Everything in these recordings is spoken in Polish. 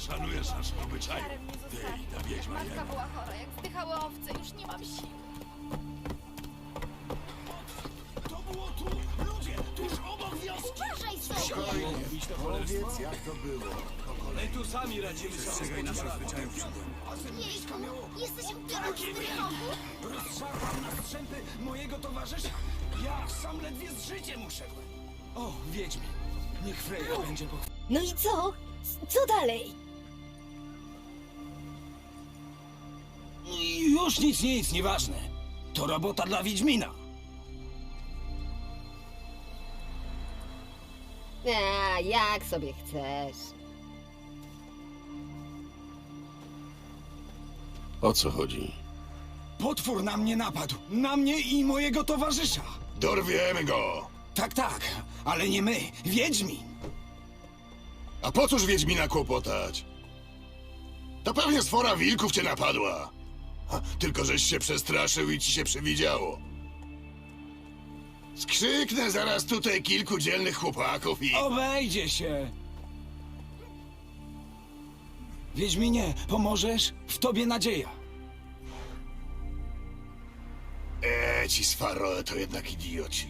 szanujesz nasze obyczaje. Darem nie Ty i ta wiedźma Matka jedna. była chora, jak zdychały owce, już nie mam sił. To było tu! Ludzie! Tuż obok wioski! Uważaj sobie! Powiedz, jak to było. My tu sami radzimy sobie Przestrzegaj naszych zwyczajów Jejku, jesteś upiorem z trychogu? Rozszarpam na strzępy mojego towarzysza! Ja sam ledwie z życiem uszedłem! O, Wiedźmin! Niech Freja będzie po... No i co? Co dalej? Już nic, nic, nieważne. To robota dla Wiedźmina. A, jak sobie chcesz. O co chodzi? Potwór na mnie napadł. Na mnie i mojego towarzysza. Dorwiemy go! Tak, tak, ale nie my. Wiedźmin. A po cóż Wiedźmina kłopotać? To pewnie sfora wilków cię napadła. Ha, Tylko żeś się przestraszył i ci się przewidziało. Skrzyknę zaraz tutaj kilku dzielnych chłopaków i... Obejdzie się. Wiedźminie, pomożesz? W tobie nadzieja. E, ci z Faroe to jednak idioci.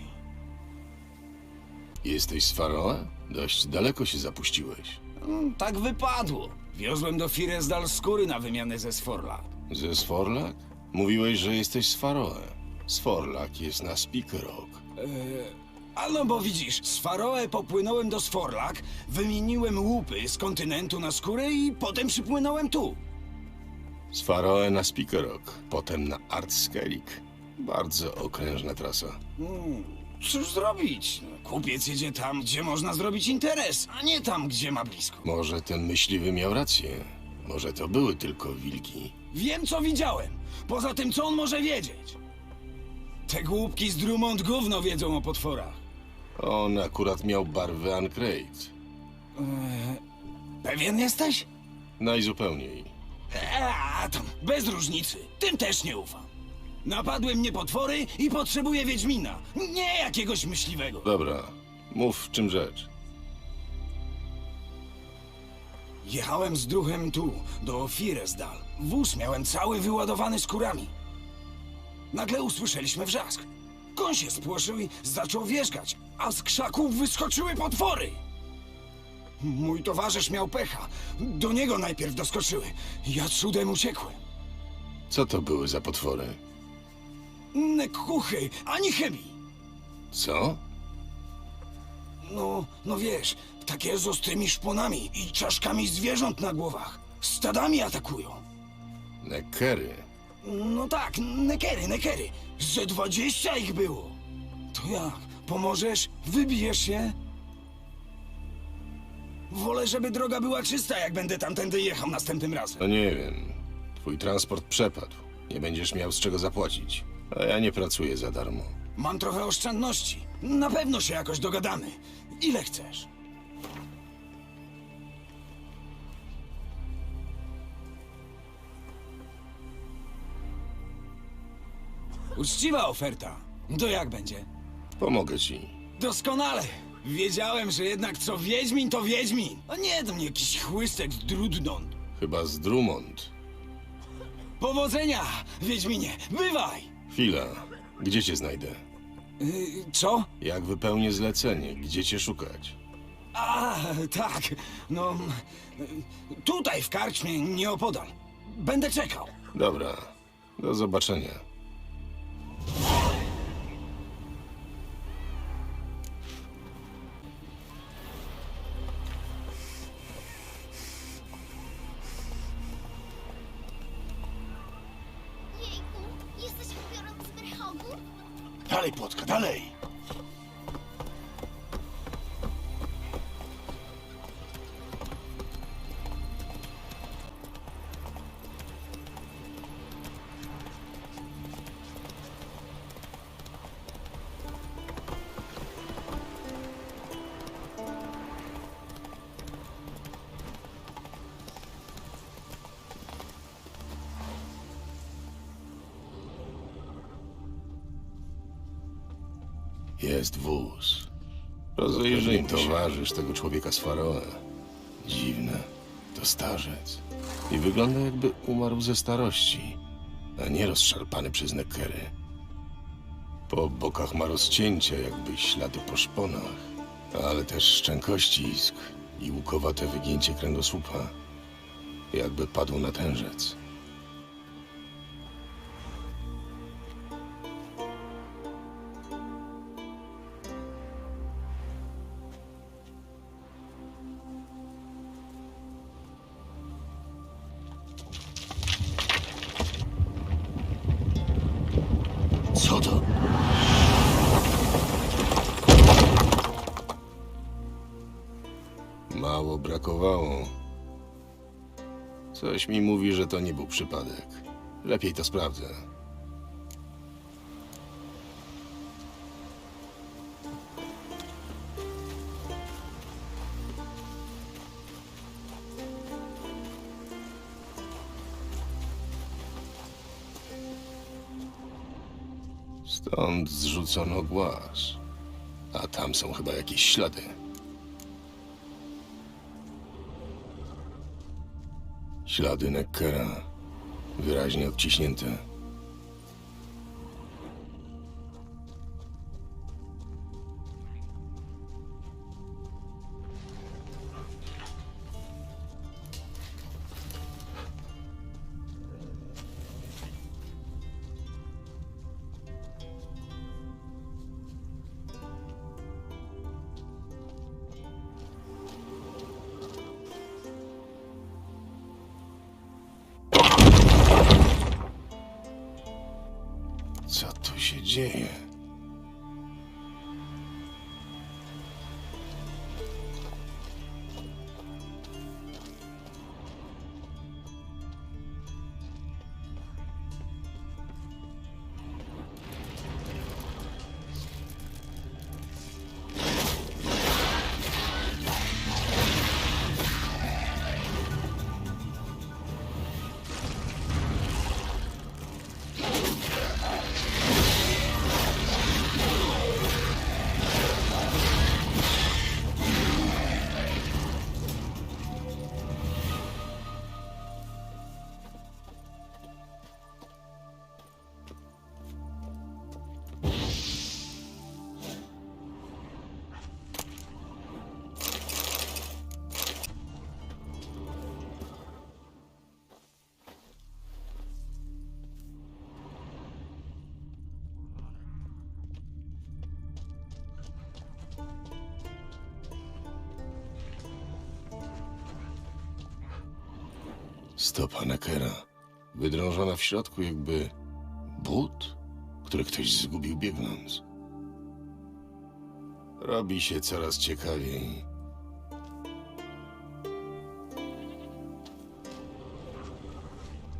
Jesteś z Faroe? Dość daleko się zapuściłeś. Mm, Tak wypadło. Wiozłem do Firesdal skóry na wymianę ze Sforla. Ze Sforlak? Mówiłeś, że jesteś z Faroe. Sforlak jest na Speak Rock. A no bo widzisz, z Faroe popłynąłem do Sforlak, wymieniłem łupy z kontynentu na skórę i potem przypłynąłem tu. Z Faroe na Speak Rock, potem na Artskelik. Bardzo okrężna trasa. Cóż zrobić? Kupiec jedzie tam, gdzie można zrobić interes, a nie tam, gdzie ma blisko. Może ten myśliwy miał rację. Może to były tylko wilki. Wiem, co widziałem. Poza tym, co on może wiedzieć? Te głupki z Drummond gówno wiedzą o potworach. On akurat miał barwę Ancrate. Pewien jesteś? Najzupełniej. A tam, bez różnicy. Tym też nie ufam. Napadły mnie potwory i potrzebuję Wiedźmina. Nie jakiegoś myśliwego. Dobra, mów w czym rzecz. Jechałem z druhem tu, do Firesdal. Wóz miałem cały wyładowany skórami. Nagle usłyszeliśmy wrzask. Koń się spłoszył i zaczął wierzgać, a z krzaków wyskoczyły potwory. Mój towarzysz miał pecha. Do niego najpierw doskoczyły. Ja cudem uciekłem. Co to były za potwory? Ne kuchy, ani chemii. Co? No, no wiesz, takie z ostrymi szponami i czaszkami zwierząt na głowach. Stadami atakują. Nekery. No tak, nekery, nekery. Ze dwadzieścia ich było. To jak? Pomożesz? Wybijesz się? Wolę, żeby droga była czysta, jak będę tamtędy jechał następnym razem. No nie wiem. Twój transport przepadł. Nie będziesz miał z czego zapłacić. A ja nie pracuję za darmo. Mam trochę oszczędności. Na pewno się jakoś dogadamy. Ile chcesz? Uczciwa oferta. To jak będzie? Pomogę ci. Doskonale. Wiedziałem, że jednak co Wiedźmin, to Wiedźmin. A nie to mnie jakiś chłystek z Drudnon. Chyba z Drummond. Powodzenia, Wiedźminie. Bywaj. Chwila. Gdzie cię znajdę? Yy, co? Jak wypełnię zlecenie? Gdzie cię szukać? A, tak. No, tutaj w karczmie, nieopodal. Będę czekał. Dobra. Do zobaczenia. Jest wóz. Rozejrzyj towarzysz tego człowieka z Faroe. Dziwne. To starzec. I wygląda jakby umarł ze starości, a nie rozszarpany przez nekery. Po bokach ma rozcięcia, jakby ślady po szponach, ale też szczękościsk i łukowate wygięcie kręgosłupa, jakby padł na tężec. Mało brakowało. Coś mi mówi, że to nie był przypadek. Lepiej to sprawdzę. Stąd zrzucono głaz. A tam są chyba jakieś ślady. Ślady Neckera. Wyraźnie odciśnięte. Tu Stopa Neckera. Wydrążona w środku jakby but, który ktoś zgubił biegnąc. Robi się coraz ciekawiej.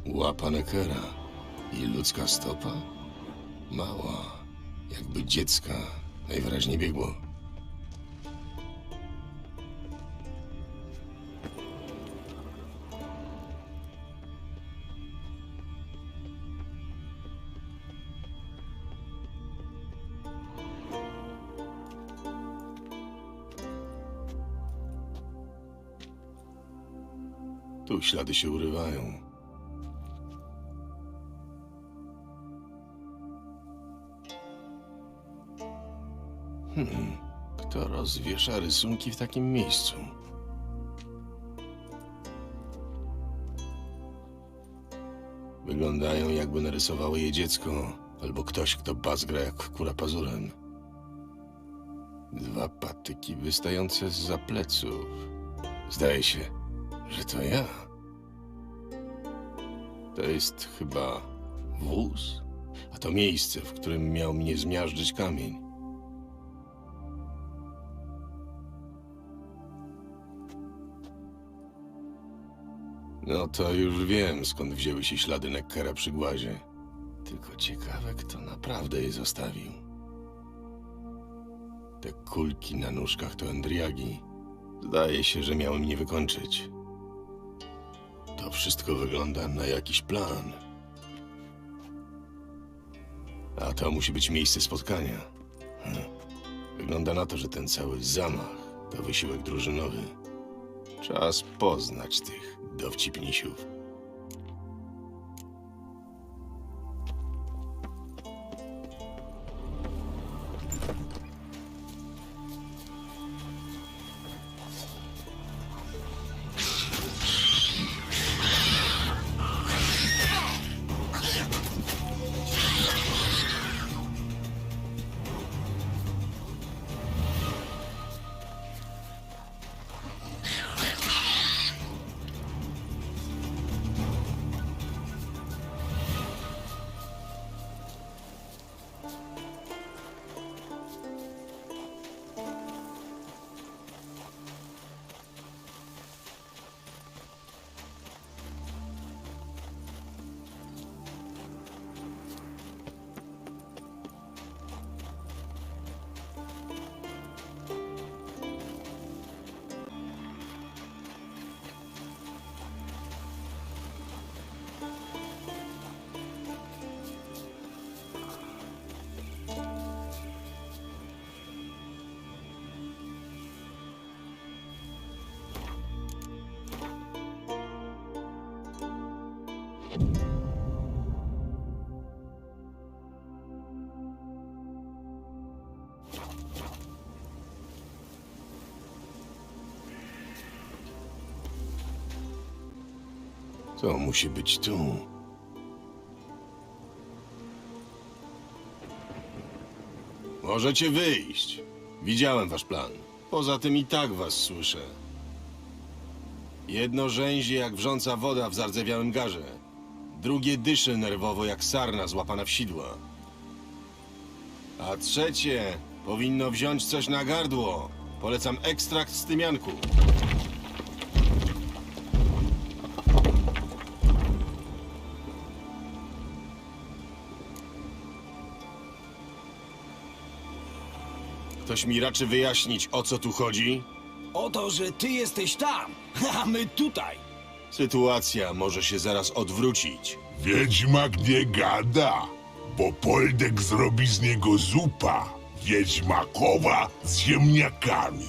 Łapa Neckera i ludzka stopa? Mała, jakby dziecka, najwyraźniej biegło. Tu ślady się urywają. Hmm, kto rozwiesza rysunki w takim miejscu? Wyglądają jakby narysowało je dziecko, albo ktoś, kto bazgra jak kura pazurem. Dwa patyki wystające z pleców. Zdaje się, że to ja. To jest chyba wóz, a to miejsce, w którym miał mnie zmiażdżyć kamień. No to już wiem, skąd wzięły się ślady Neckera przy głazie. Tylko ciekawe, kto naprawdę je zostawił. Te kulki na nóżkach to Endriagi. Zdaje się, że miały mnie wykończyć. To wszystko wygląda na jakiś plan. A to musi być miejsce spotkania. Hm. Wygląda na to, że ten cały zamach to wysiłek drużynowy. Czas poznać tych dowcipnisiów. To musi być tu. Możecie wyjść. Widziałem wasz plan. Poza tym i tak was słyszę. Jedno rzęzie jak wrząca woda w zardzewiałym garze. Drugie dyszy nerwowo jak sarna złapana w sidła. A trzecie powinno wziąć coś na gardło. Polecam ekstrakt z tymianku. Ktoś mi raczy wyjaśnić, o co tu chodzi? O to, że ty jesteś tam, a my tutaj. Sytuacja może się zaraz odwrócić. Wiedźmak nie gada, bo Poldek zrobi z niego zupa wiedźmakowa z ziemniakami.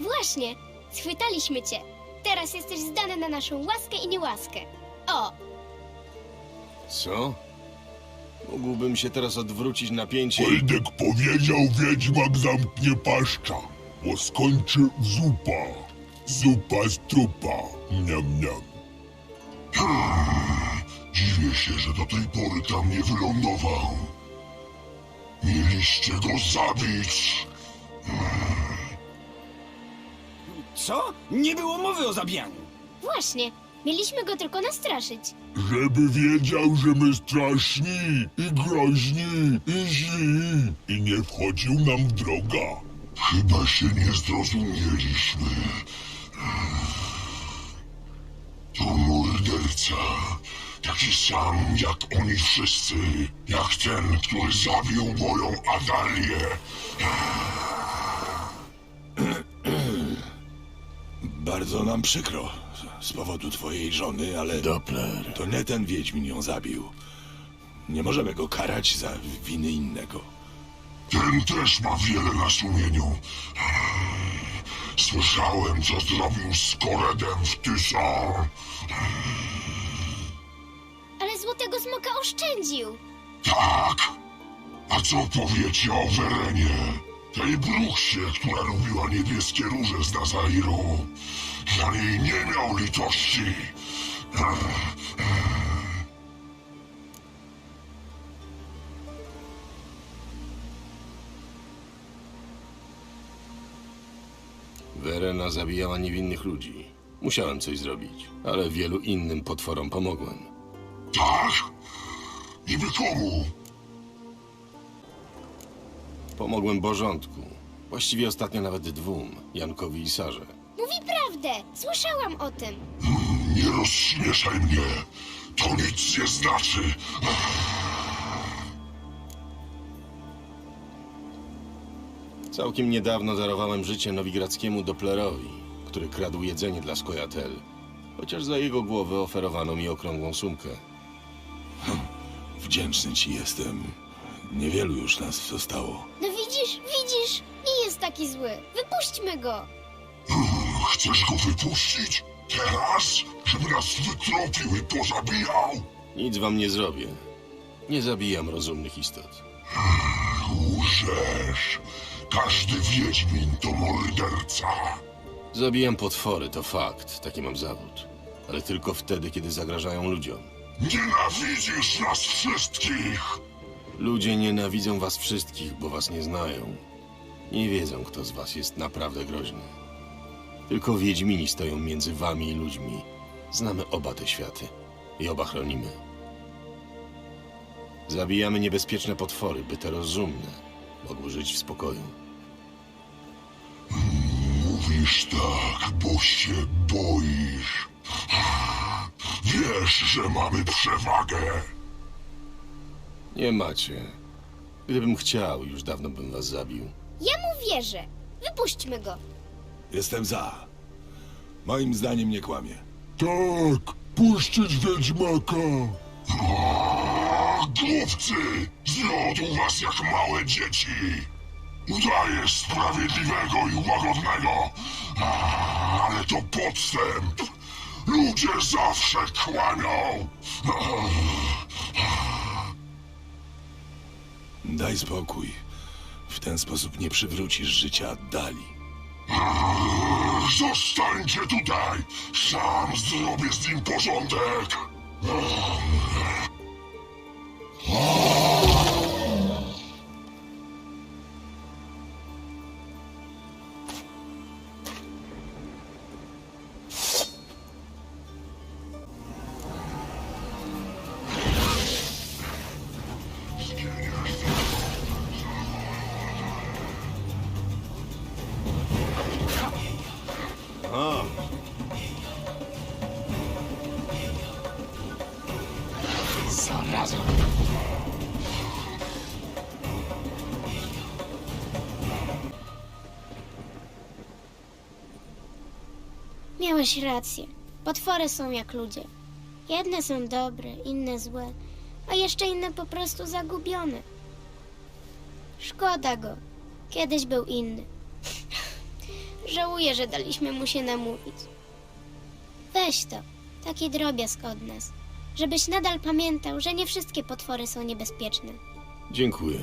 Właśnie, schwytaliśmy cię. Teraz jesteś zdany na naszą łaskę i niełaskę. O, Co? Mógłbym się teraz odwrócić napięcie i... Poldek powiedział, wiedźmak zamknie paszcza, bo skończy zupa. Zupa z trupa. Niam, niam. Dziwię się, że do tej pory tam nie wylądował. Mieliście go zabić. Co? Nie było mowy o zabijaniu. właśnie, mieliśmy go tylko nastraszyć. Żeby wiedział, że my straszni i groźni i źli i nie wchodził nam w droga. Chyba się nie zrozumieliśmy. To morderca. Taki sam jak oni wszyscy. Jak ten, który zabił moją Adalię. Bardzo nam przykro z powodu twojej żony, ale Doppler. to nie ten Wiedźmin ją zabił. Nie możemy go karać za winy innego. Ten też ma wiele na sumieniu. Słyszałem, co zrobił z Koredem w Tyson. Ale złotego smoka oszczędził. Tak. A co powiecie o Werenie? Tej bruchsie, która lubiła niebieskie róże z Nazairu. Dla niej nie miał litości. Werena zabijała niewinnych ludzi. Musiałem coś zrobić, ale wielu innym potworom pomogłem. Tak? Niby komu? Pomogłem Bożątku. Właściwie ostatnio nawet dwóm, Jankowi i Sarze. Mówi prawdę, słyszałam o tym. Nie rozśmieszaj mnie. To nic nie znaczy. Całkiem niedawno darowałem życie nowigradzkiemu Dopplerowi, który kradł jedzenie dla Skojatel. Chociaż za jego głowę oferowano mi okrągłą sumkę. Wdzięczny ci jestem. Niewielu już nas zostało. No widzisz, widzisz, nie jest taki zły. Wypuśćmy go. Chcesz go wypuścić? Teraz? Żeby nas wytropił i pozabijał? Nic wam nie zrobię. Nie zabijam rozumnych istot. Łżesz. Każdy wiedźmin to morderca. Zabijam potwory, to fakt. Taki mam zawód. Ale tylko wtedy, kiedy zagrażają ludziom. Nienawidzisz nas wszystkich! Ludzie nienawidzą was wszystkich, bo was nie znają. Nie wiedzą, kto z was jest naprawdę groźny. Tylko wiedźmini stoją między wami i ludźmi. Znamy oba te światy i oba chronimy. Zabijamy niebezpieczne potwory, by te rozumne mogły żyć w spokoju. Mówisz tak, bo się boisz. Wiesz, że mamy przewagę. Nie macie. Gdybym chciał, już dawno bym was zabił. Ja mu wierzę. Wypuśćmy go. Jestem za. Moim zdaniem nie kłamie. Tak, puścić Wiedźmaka. Głupcy! Zwiódł was jak małe dzieci. Udaje sprawiedliwego i łagodnego. A, Ale to podstęp. Ludzie zawsze kłamią. Daj spokój. W ten sposób nie przywrócisz życia Dali. Zostańcie tutaj. Sam zrobię z nim porządek. Miałeś rację. Potwory są jak ludzie. Jedne są dobre, inne złe, a jeszcze inne po prostu zagubione. Szkoda go. Kiedyś był inny. Żałuję, że daliśmy mu się namówić. Weź to, taki drobiazg od nas, żebyś nadal pamiętał, że nie wszystkie potwory są niebezpieczne. Dziękuję.